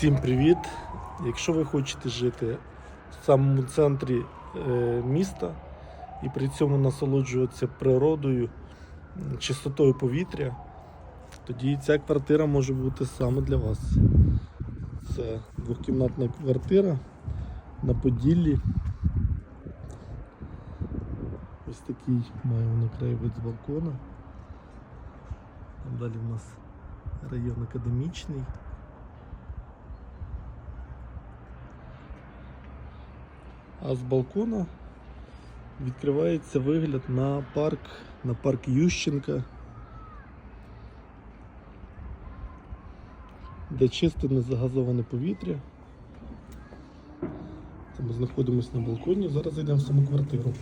Всім привіт! Якщо ви хочете жити в самому центрі е, міста і при цьому насолоджуватися природою, чистотою повітря, тоді ця квартира може бути саме для вас. Це двохкімнатна квартира на Поділлі. Ось такий має вона краєвид з балкона. Далі в нас район академічний. А з балкона відкривається вигляд на парк, на парк Ющенка, де чисте незагазоване повітря. Це ми знаходимося на балконі, зараз зайдемо в саму квартиру.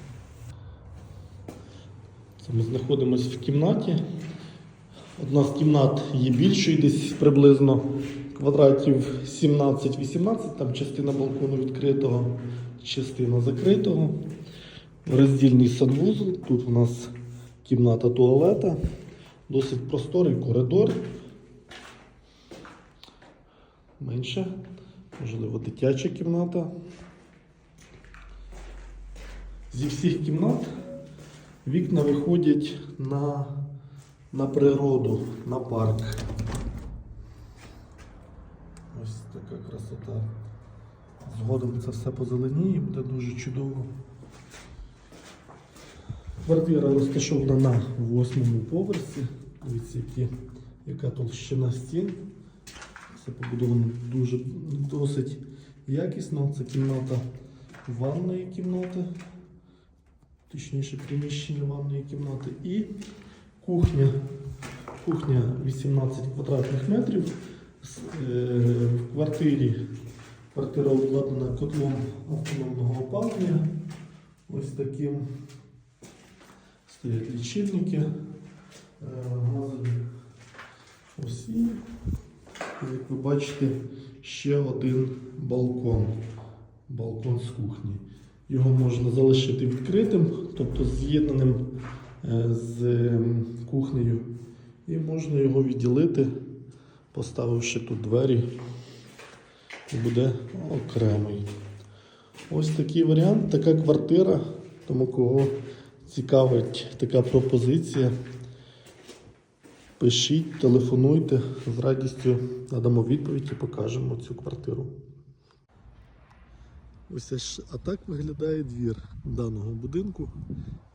Це ми знаходимося в кімнаті. Одна з кімнат є більшою, десь приблизно квадратів 17-18, там частина балкону відкритого, частина закритого. Роздільний санвузол. Тут у нас кімната туалета, досить просторий коридор. Менше, можливо, дитяча кімната. Зі всіх кімнат вікна виходять на, на природу, на парк. Ось така красота. Згодом це все позеленіє, буде дуже чудово. Квартира розташована на восьмому поверсі. Дивіться, які, яка толщина стін. Все побудовано дуже досить якісно. Це кімната ванної кімнати, точніше приміщення ванної кімнати і кухня. Кухня 18 квадратних метрів. Е, В квартирі квартира обладнана котлом автономного опалення. Ось таким стоять лічильники. е, газові. Ось і, як ви бачите, ще один балкон. Балкон з кухні. Його можна залишити відкритим, тобто з'єднаним е, з ем, кухнею. І можна його відділити, поставивши тут двері, буде окремий. Ось такий варіант, така квартира. Тому кого цікавить така пропозиція, пишіть, телефонуйте, з радістю надамо відповідь і покажемо цю квартиру. Ось а так виглядає двір даного будинку.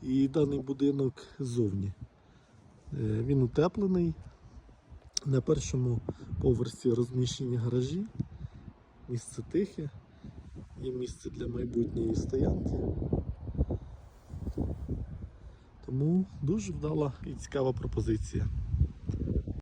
І даний будинок ззовні. Е, Він утеплений. На першому поверсі розміщені гаражі, місце тихе і місце для майбутньої стоянки. Тому дуже вдала і цікава пропозиція.